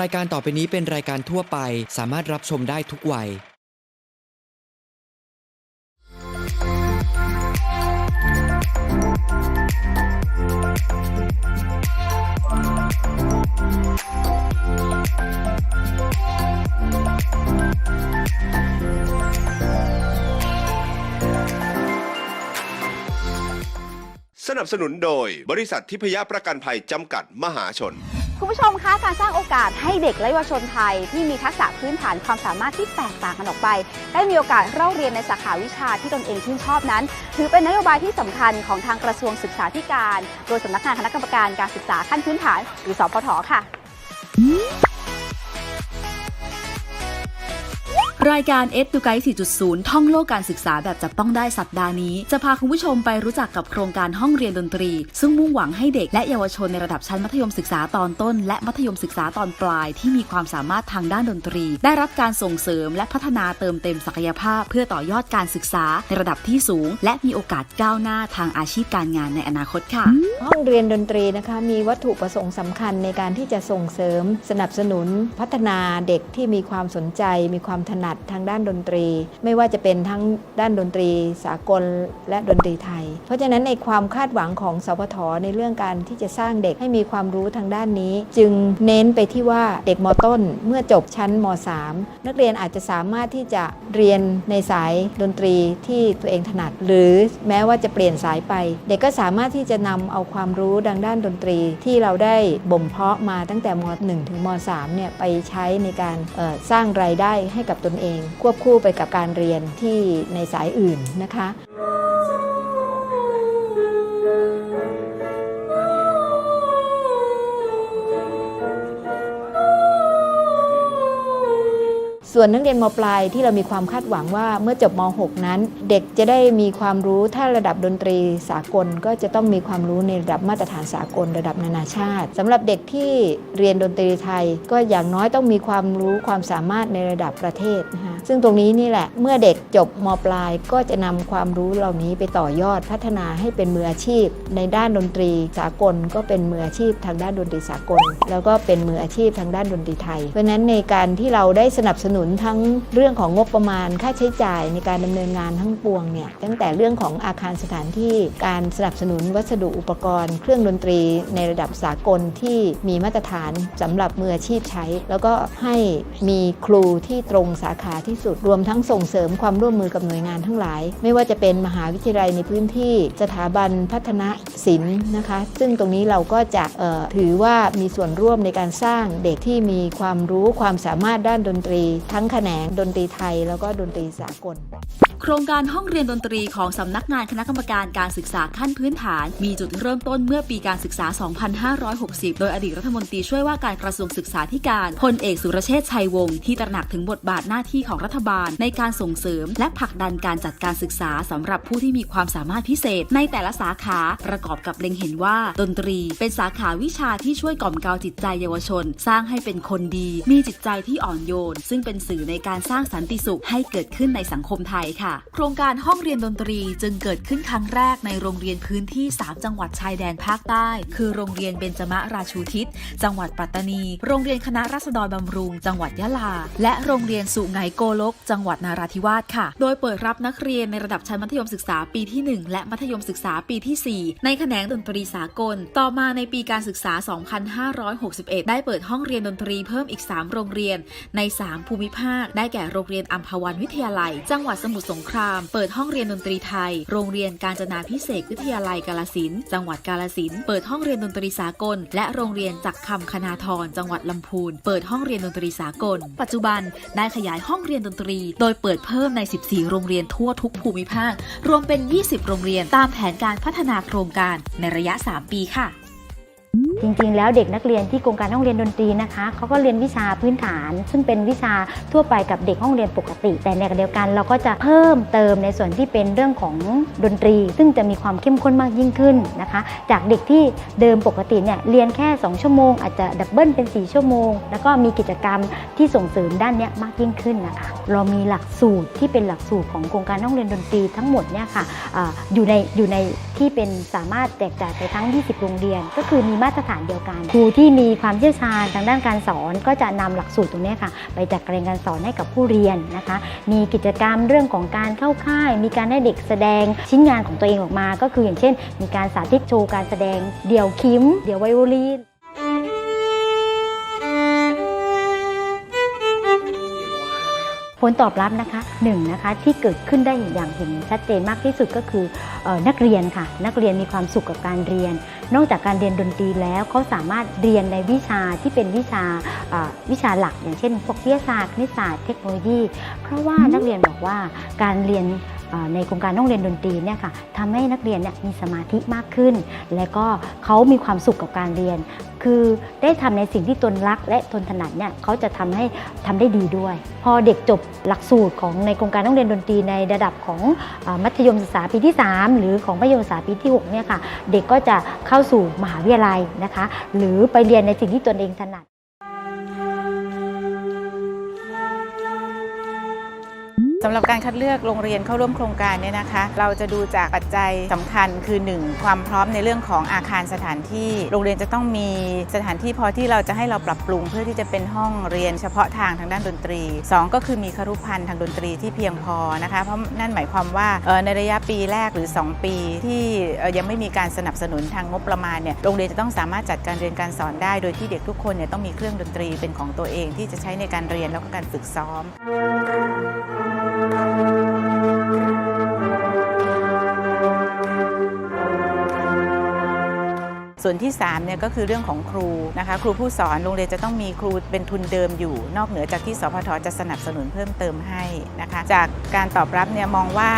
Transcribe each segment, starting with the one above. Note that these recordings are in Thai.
รายการต่อไปนี้เป็นรายการทั่วไป สามารถรับชมได้ทุกวัย สนับสนุนโดยบริษัททิพยประกันภัยจำกัดมหาชน คุณผู้ชมคะการสร้างโอกาสให้เด็กและเยาวชนไทย ที่มีทักษะพื้นฐานความสามารถที่แตกต่างกันออกไป ได้มีโอกาสเล่าเรียนในสาขาวิชาที่ตนเองชื่นชอบนั้น ถือเป็นนโยบายที่สำคัญของทางกระทรวงศึกษาธิการ โดยสำนักงานคณะกรรมการการศึกษาขั้นพื้นฐานหรือสพทค่ะ รายการ e d u g u i d e 4.0 ท่องโลกการศึกษาแบบจับต้องได้สัปดาห์นี้ จะพาคุณผู้ชมไปรู้จักกับโครงการห้องเรียนดนตรี ซึ่งมุ่งหวังให้เด็กและเยาวชนในระดับชั้นมัธยมศึกษาตอนต้น และมัธยมศึกษาตอนปลายที่มีความสามารถทางด้านดนตรี ได้รับการส่งเสริมและพัฒนาเติมเต็มศักยภาพ เพื่อต่อยอดการศึกษาในระดับที่สูง และมีโอกาสก้าวหน้าทางอาชีพการงานในอนาคตค่ะ ห้องเรียนดนตรีนะคะมีวัตถุประสงค์สำคัญในการที่จะส่งเสริมสนับสนุนพัฒนาเด็กที่มีความสนใจมีความถนัดทางด้านดนตรี ไม่ว่าจะเป็นทั้งด้านดนตรีสากลและดนตรีไทย เพราะฉะนั้นในความคาดหวังของสพทในเรื่องการที่จะสร้างเด็กให้มีความรู้ทางด้านนี้ จึงเน้นไปที่ว่าเด็กมต้นเมื่อจบชั้นม .3 นักเรียนอาจจะสามารถที่จะเรียนในสายดนตรีที่ตัวเองถนัด หรือแม้ว่าจะเปลี่ยนสายไป เด็กก็สามารถที่จะนำเอาความรู้ดังด้านดนตรีที่เราได้บ่มเพาะมาตั้งแต่ม .1 ถึงม .3 เนี่ยไปใช้ในการสร้างรายได้ให้กับตนเองควบคู่ไปกับการเรียนที่ในสายอื่นนะคะ ส่วนนักเรียนมปลายที่เรามีความคาดหวังว่าเมื่อจบม .6 นั้น เด็กจะได้มีความรู้ถ้าระดับดนตรีสากลก็จะต้องมีความรู้ในระดับมาตรฐานสากลระดับนานาชาติสำหรับเด็กที่เรียนดนตรีไทย ก็อย่างน้อยต้องมีความรู้ความสามารถในระดับประเทศนะคะซึ่งตรงนี้นี่แหละเมื่อเด็กจบมปลายก็จะนำความรู้เหล่านี้ไปต่อยอดพัฒนาให้เป็นมืออาชีพ ในด้านดนตรีสากลก็เป็นมืออาชีพทางด้านดนตรีสากล แล้วก็เป็นมืออาชีพทางด้านดนตรีไทย เพราะฉะนั้นในการที่เราได้สนับสนุนทั้งเรื่องของงบประมาณค่าใช้จ่ายในการดำเนินงานทั้งปวงเนี่ยตั้งแต่เรื่องของอาคารสถานที่การสนับสนุนวัสดุอุปกรณ์ เครื่องดนตรีในระดับสากลที่มีมาตรฐานสำหรับมืออาชีพใช้ แล้วก็ให้มีครูที่ตรงสาขาที่สุดรวมทั้งส่งเสริมความร่วมมือกับหน่วยงานทั้งหลาย ไม่ว่าจะเป็นมหาวิทยาลัยในพื้นที่สถาบันพัฒนาศิลป์นะคะ ซึ่งตรงนี้เราก็จะถือว่ามีส่วนร่วมในการสร้างเด็กที่มีความรู้ความสามารถด้านดนตรีทั้งแขนงดนตรีไทยแล้วก็ดนตรีสากล โครงการห้องเรียนดนตรีของสำนักงานคณะกรรมการการศึกษาขั้นพื้นฐาน มีจุดเริ่มต้นเมื่อปีการศึกษา 2560 โดยอดีตรัฐมนตรีช่วยว่าการกระทรวงศึกษาธิการพลเอกสุรเชษฐ์ชัยวงศ์ที่ตระหนักถึงบทบาทหน้าที่ของรัฐบาล ในการส่งเสริม และผลักดันการจัดการศึกษาสำหรับผู้ที่มีความสามารถพิเศษ ในแต่ละสาขาประกอบกับเล็งเห็นว่า ดนตรี เป็นสาขาวิชาที่ช่วยกล่อมกลาจิตใจเยาวชน สร้างให้เป็นคนดี มีจิตใจที่อ่อนโยน ซึ่งเป็นสื่อในการสร้างสันติสุขให้เกิดขึ้นในสังคมไทยค่ะโครงการห้องเรียนดนตรีจึงเกิดขึ้นครั้งแรกในโรงเรียนพื้นที่ 3 จังหวัดชายแดนภาคใต้ คือโรงเรียนเบญจมราชูทิศ จังหวัดปัตตานี โรงเรียนคณะรัษฎรบำรุง จังหวัดยะลา และโรงเรียนสุไหงโกลก จังหวัดนาราธิวาสค่ะ โดยเปิดรับนักเรียนในระดับชั้นมัธยมศึกษาปีที่ 1 และมัธยมศึกษาปีที่ 4 ในแขนงดนตรีสากล ต่อมาในปีการศึกษา 2561 ได้เปิดห้องเรียนดนตรีเพิ่มอีก 3 โรงเรียน ใน 3 ภูมิภาค ได้แก่โรงเรียนอัมพวันวิทยาลัย จังหวัดสมุทรสงคราม เปิดห้องเรียนดนตรีไทย โรงเรียนการจนาพิเศษวิทยาลัยกาลสินจังหวัดกาลสินเปิดห้องเรียนดนตรีสากล และโรงเรียนจักรคำคณาธรจังหวัดลำพูน เปิดห้องเรียนดนตรีสากล ปัจจุบันได้ขยายห้องเรียนดนตรี โดยเปิดเพิ่มใน 14 โรงเรียนทั่วทุกภูมิภาค รวมเป็น 20 โรงเรียนตามแผนการพัฒนาโครงการในระยะ 3 ปีค่ะ จริงๆ แล้วเด็กนักเรียนที่โครงการห้องเรียนดนตรีนะคะเขาก็เรียนวิชาพื้นฐาน ซึ่งเป็นวิชาทั่วไปกับเด็กห้องเรียนปกติ แต่ในขณะเดียวกันเราก็จะเพิ่มเติมในส่วนที่เป็นเรื่องของดนตรี ซึ่งจะมีความเข้มข้นมากยิ่งขึ้นนะคะ จากเด็กที่เดิมปกติเนี่ยเรียนแค่ 2 ชั่วโมง อาจจะดับเบิลเป็น 4 ชั่วโมง แล้วก็มีกิจกรรมที่ส่งเสริมด้านเนี้ยมากยิ่งขึ้นนะคะเรามีหลักสูตรที่เป็นหลักสูตรของโครงการห้องเรียนดนตรีทั้งหมดเนี่ยค่ะออยู่ในอยู่ในที่เป็นสามารถแจกจ่ายไปทั้ง 20 โรงเรียน ก็คือมีมาตรฐานเดียวกัน ครูที่มีความเชี่ยวชาญทางด้านการสอนก็จะนำหลักสูตรตรงนี้ค่ะ ไปจัดการเรียนการสอนให้กับผู้เรียนนะคะ มีกิจกรรมเรื่องของการเข้าค่าย มีการให้เด็กแสดงชิ้นงานของตัวเองออกมา ก็คืออย่างเช่น มีการสาธิตโชว์การแสดงเดี่ยวคิม เดี่ยวไวโอลิน ลตอบรับนะคะหนึ่งนะคะที่เกิดขึ้นได้อย่างเห็นชัดเจนมากที่สุดก็คืออนักเรียนค่ะ นักเรียนมีความสุขกับการเรียน นอกจากการเรียนดนตรีแล้วเขาสามารถเรียนในวิชาที่เป็นวิชาวิชาหลัก อย่างเช่นพวกวิทยาศาสตร์คณิตศาสตร์เทคโนโลยี เพราะว่านักเรียนบอกว่าการเรียน ในโครงการห้องเรียนดนตรีเนี่ยค่ะทำให้นักเรียนเนี่ยมีสมาธิมากขึ้น และก็เขามีความสุขกับการเรียน คือได้ทำในสิ่งที่ตนรักและตนถนัดเนี่ยเขาจะทำให้ทำได้ดีด้วย พอเด็กจบหลักสูตรของในโครงการต้องเรียนดนตรีในระดับของอมัธยมศึกษาปีที่ 3 หรือของมัธยมศึกษาปีที่6เนี่ยค่ะเด็กก็จะเข้าสู่มหาวิทยาลัยนะคะ หรือไปเรียนในสิ่งที่ตนเองถนัด สำหรับการคัดเลือกโรงเรียนเข้าร่วมโครงการเนี่ยนะคะ เราจะดูจากปัจจัยสำคัญคือ 1 ความพร้อมในเรื่องของอาคารสถานที่ โรงเรียนจะต้องมีสถานที่พอที่เราจะให้เราปรับปรุง เพื่อที่จะเป็นห้องเรียนเฉพาะทางทางด้านดนตรี 2 ก็คือมีครุพันธ์ทางดนตรีที่เพียงพอนะคะ เพราะนั่นหมายความว่าในระยะปีแรกหรือ 2 ปีที่ยังไม่มีการสนับสนุนทางงบประมาณเนี่ยโรงเรียนจะต้องสามารถจัดการเรียนการสอนได้ โดยที่เด็กทุกคนเนี่ยต้องมีเครื่องดนตรีเป็นของตัวเองที่จะใช้ในการเรียนแล้วก็การฝึกซ้อม ส่วนที่3เนี่ยก็คือเรื่องของครูนะคะครูผู้สอนโรงเรียนจะต้องมีครูเป็นทุนเดิมอยู่ นอกเหนือจากที่สพทจะสนับสนุนเพิ่มเติมให้นะคะจากการตอบรับเนี่ยมองว่า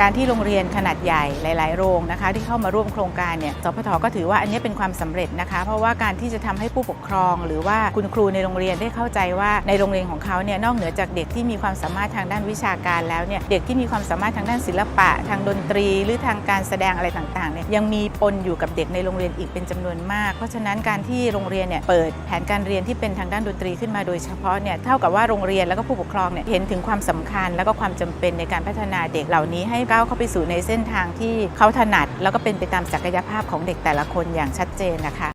การที่โรงเรียนขนาดใหญ่หลาย ๆ โรงนะคะที่เข้ามาร่วมโครงการเนี่ยสพทก็ถือว่าอันนี้เป็นความสำเร็จนะคะ เพราะว่าการที่จะทำให้ผู้ปกครอง หรือว่าคุณครูในโรงเรียนได้เข้าใจว่าในโรงเรียนของเขาเนี่ยนอกเหนือจากเด็กที่มีความสามารถทางด้านวิชาการแล้วเนี่ยเด็กที่มีความสามารถทางด้านศิลปะ ทางดนตรี หรือทางการแสดงอะไรต่าง ๆ เนี่ยยังมีปนอยู่กับเด็กในโรงเรียนอีกเป็นจำนวนมาก เพราะฉะนั้นการที่โรงเรียนเนี่ยเปิดแผนการเรียนที่เป็นทางด้านดนตรีขึ้นมาโดยเฉพาะเนี่ยเท่ากับว่าโรงเรียนแล้วก็ผู้ปกครองเนี่ยเห็นถึงความสำคัญ แล้วก็ความจำเป็นในการพัฒนาเด็กเหล่านี้ให้ก้าวเข้าไปสู่ในเส้นทางที่เขาถนัด แล้วก็เป็นไปตามศักยภาพของเด็กแต่ละคนอย่างชัดเจนนะคะ